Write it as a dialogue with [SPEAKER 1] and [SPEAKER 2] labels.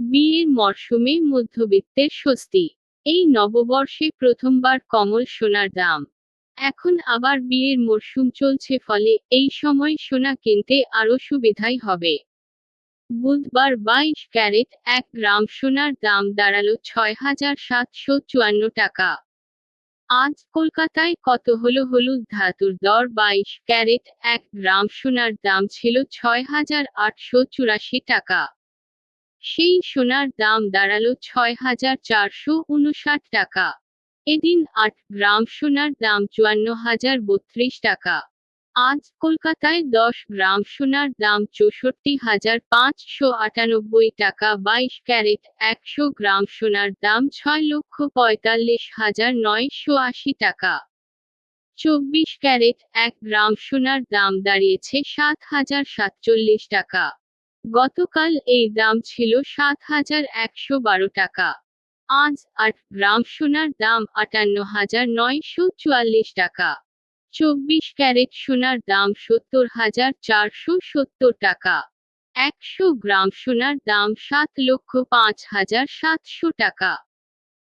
[SPEAKER 1] বিয়ের মরশুমে মধ্যবিত্তের স্বস্তি। এই নববর্ষে প্রথমবার কমল সোনার দাম। এখন আবার বিয়ের মরশুম চলছে ফলে এই সময় সোনা কিনতে আরও সুবিধাই হবে। বুধবার বাইশ ক্যারেট এক গ্রাম সোনার দাম দাঁড়াল ছয় হাজার সাতশো চুয়ান্ন টাকা। আজ কলকাতায় কত হলো হলুদ ধাতুর দর? বাইশ ক্যারেট এক গ্রাম সোনার দাম ছিল ছয় হাজার আটশো চুরাশি টাকা। সেই সোনার দাম দাঁড়াল ছয় হাজার চারশো উনষাট টাকা। এদিন আট গ্রাম সোনার দাম চুয়ান্ন হাজার বত্রিশ টাকা। আজ কলকাতায় দশ গ্রাম সোনার দাম চৌষট্টি হাজার পাঁচশো আটানব্বই টাকা বাইশ ক্যারেট একশো গ্রাম সোনার দাম ছয় লক্ষ পঁয়তাল্লিশ হাজার নয়শো আশি টাকা। চব্বিশ ক্যারেট এক গ্রাম সোনার দাম দাঁড়িয়েছে সাত হাজার সাতচল্লিশ টাকা। গতকাল এই দাম ছিল সাত হাজার একশো বারো টাকা। আজ আট গ্রাম সোনার দাম আটান্ন হাজার নয়শো চুয়াল্লিশ টাকা। চব্বিশ ক্যারেট সোনার দাম সত্তর হাজার চারশো সত্তর টাকা। একশো গ্রাম সোনার দাম সাত লক্ষ পাঁচ হাজার সাতশো টাকা।